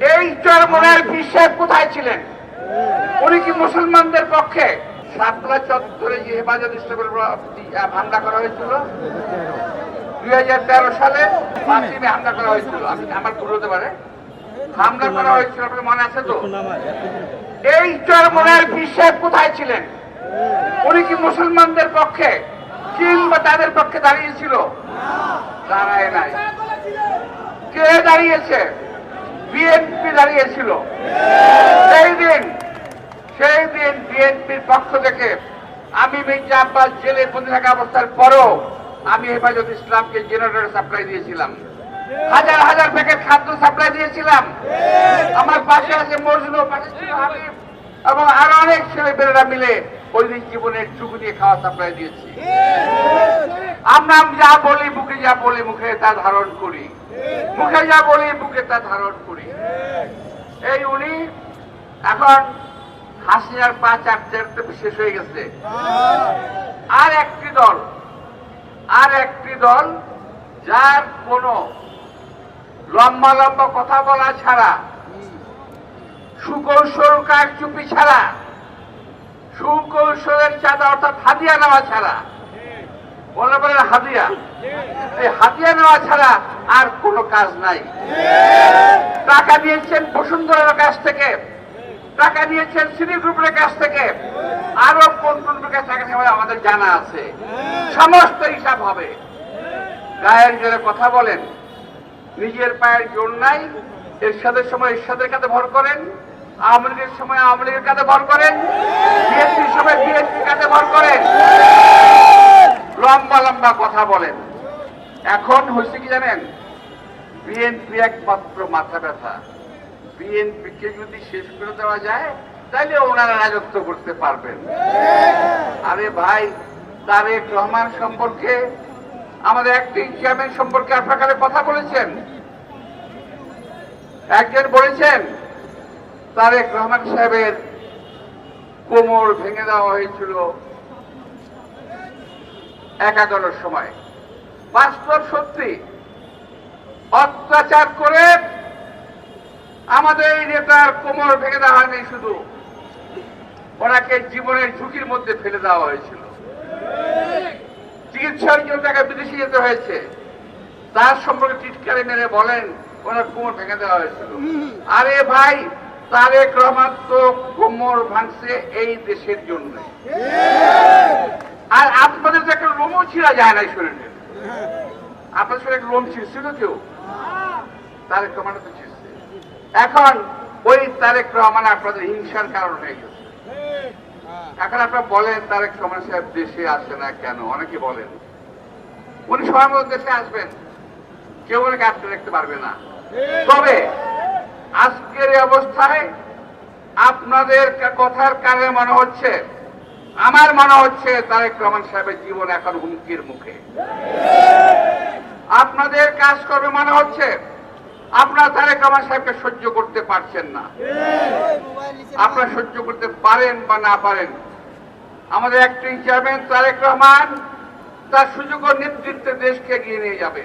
এই চরমনের বিশ্বাস কোথায় ছিলেন? উনি কি মুসলমানদের পক্ষে? শাপলা চত্বরে যে হেফাজত ইসলামের হামলা করা হয়েছিল। দুই হাজার তেরো সালে পাঁচই মে হামলা করা হয়েছিল। আমি আমার ভুল হতে পারে। হামলা করা হয়েছিল আপনার মনে আছে তো? এই চরমনের বিশ্বাস কোথায় ছিলেন? উনি কি মুসলমানদের পক্ষে কিংবা তাদের পক্ষে দাঁড়িয়েছিল? দাঁড়ায় নাই। কে দাঁড়িয়েছে? বিএনপি দাঁড়িয়েছিল। সেই দিন সেই দিন বিএনপির পক্ষ থেকে আমি মির্জা আব্বাস জেলে বন্দি থাকা অবস্থার পরও আমি হেফাজত ইসলামকে জেনারেটর সাপ্লাই দিয়েছিলাম। হাজার হাজার প্যাকেট খাদ্য সাপ্লাই দিয়েছিলাম। আমার পাশে আছে মজনু এবং আরও অনেক ছেলে মেয়েরা মিলে ওই দিন জীবনের চুকু দিয়ে খাওয়া সাপ্লাই দিয়েছি। আমরা যা বলি, বুকে যা বলি, মুখে তা ধারণ করি। মুখে যা বলি, বুকে তা ধারণ করি। এই উনি এখন হাসিনার পা চারটে শেষ হয়ে গেছে। আর একটি দল, আর একটি দল যার কোনো লম্বা লম্বা কথা বলা ছাড়া, সুকৌশল কারচুপি ছাড়া, সুকৌশলের চাঁদা অর্থাৎ হাদিয়া নেওয়া ছাড়া, বলে বলেন হাদিয়া। এই হাদিয়া নেওয়া ছাড়া আর কোনো কাজ নাই। টাকা নিয়েছেন বসুন্ধরার কাছ থেকে। টাকা নিয়েছেন সিটি গ্রুপের কাছ থেকে। আরও কোন কোন আমাদের জানা আছে। সমস্ত হিসাব হবে। গায়ের জোরে কথা বলেন। নিজের পায়ের জোর নাই। এরশাদের সময় এরশাদের কাছে ভর করেন। আওয়ামী লীগের সময় আওয়ামী লীগের কাছে ভর করেন। বিএনপির সময় বিএনপির কাছে ভর করেন। লম্বা লম্বা কথা বলেন। এখন হয়েছে কি জানেন? বিএনপি একমাত্র মাথা ব্যথা। বিএনপিকে যদি শেষ করে দেওয়া যায় তাহলে ওনারা রাজত্ব করতে পারবেন। আরে ভাই, তারেক রহমান সম্পর্কে, আমাদের একটি চেয়ারম্যান সম্পর্কে আপনার কথা বলেছেন? একজন বলেছেন, তারেক রহমান সাহেবের কোমর ভেঙে দেওয়া হয়েছিল একাদশের সময়। বাস্তব সত্যি। অত্যাচার করে আমাদের নেতার কোমর ভেঙে দেওয়া হয়নি শুধু। ওনাকে জীবনের ঝুঁকির মধ্যে ফেলে দেওয়া হয়েছিল। চিকিৎসার জন্য তাকে বিদেশে যেতে হয়েছে। তার সম্পর্কে টিটকারি মেরে বলেন, ওনার কোমর ভেঙে দেওয়া হয়েছিল। আরে ভাই, তারেক রহমান তো কোমর ভাঙছে এই দেশের জন্য। আর আপনাদের তো একটা লোমও ছিঁড়া যায় না শরীরে। আপনার শরীরে লোম ছিঁড়ছিল কেউ? তারেক রহমান তো ছিঁড়ছে এখন ওই তারেক রহমান আপনাদের হিংসার কারণ হয়ে গেছে। এখন আপনারা বলেন তারেক রহমান সাহেব দেশে আসে না কেন? অনেকে বলেন। উনি সময় দেশে আসবেন। কেউ ওনাকে আটকে রাখতে পারবে না। তবে আজকের অবস্থায় আপনাদের কথার কারণে মনে হচ্ছে, আমার মনে হচ্ছে তারেক রহমান সাহেবের জীবন এখন হুমকির মুখে। আপনাদের কাজ করবে মানে হচ্ছে আপনারা তারেক কামাল সাহেবকে সহ্য করতে পারছেন না। আপনারা সহ্য করতে পারেন বা না পারেন। আমাদের অ্যাক্টিং চেয়ারম্যান তারেক রহমান তার সুযোগ নেতৃত্বে দেশকে এগিয়ে নিয়ে যাবে।